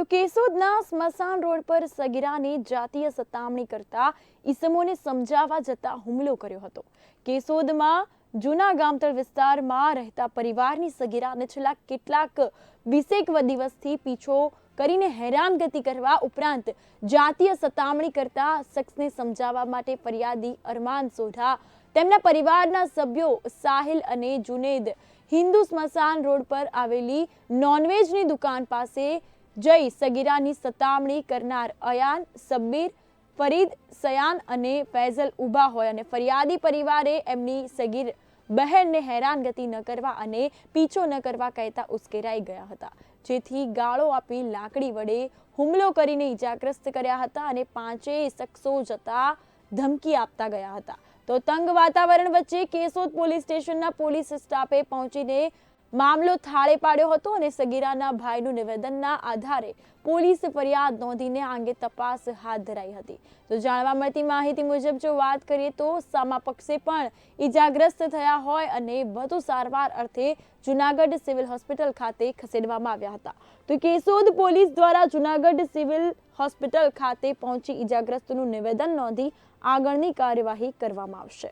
તો કેશોદના સ્મશાન રોડ પર સગીરાને જાતીય સતામણી કરતા ઈસમોને સમજાવવા જતા હુમલો કર્યો હતો. કેશોદમાં જૂના ગામતળ વિસ્તારમાં રહેતા પરિવારની સગીરાને છેલ્લા કેટલાક વીસેક દિવસથી પીછો કરીને હેરાનગતિ કરવા ઉપરાંત જાતીય સતામણી કરતા શખ્સને સમજાવવા માટે ફરિયાદી અરમાન સોઢા, તેમના પરિવારના સભ્યો સાહિલ અને જુનેદ હિન્દુ સ્મશાન રોડ પર આવેલી નોનવેજની દુકાન પાસે જઈ સગીરાની સતામણી કરનાર અયાન સબ્બીર ફરીદ, સયાન અને ફૈઝલ ઊભા હોય અને ફરિયાદી પરિવારે એમની સગીર બહેનને હેરાનગતિ ન કરવા અને પીછો ન કરવા કહેતા ઉશ્કેરાઈ ગયા હતા. જેથી ગાળો આપી લાકડી વડે હુમલો કરીને ઈજાગ્રસ્ત કર્યા હતા અને પાંચેય શખ્સો જતા ધમકી આપતા ગયા હતા. તો તંગ વાતાવરણ વચ્ચે કેશોદ પોલીસ સ્ટેશનના પોલીસ સ્ટાફે પહોંચીને મામલો થાળે પાડ્યો હતો અને સગીરાના ભાઈનું નિવેદનના આધારે પોલીસ ફરિયાદ નોંધીને આ અંગે તપાસ હાથ ધરાઈ હતી. તો જાણવા મળતી માહિતી મુજબ જો વાત કરીએ તો સામા પક્ષે પણ ઈજાગ્રસ્ત થયા હોય અને વધુ સારવાર અર્થે જુનાગઢ સિવિલ હોસ્પિટલ ખાતે ખસેડવામાં આવ્યા હતા. તો કેશોદ પોલીસ દ્વારા જુનાગઢ સિવિલ હોસ્પિટલ ખાતે પહોંચી ઈજાગ્રસ્તનું નિવેદન નોંધી આગળની કાર્યવાહી કરવામાં આવશે.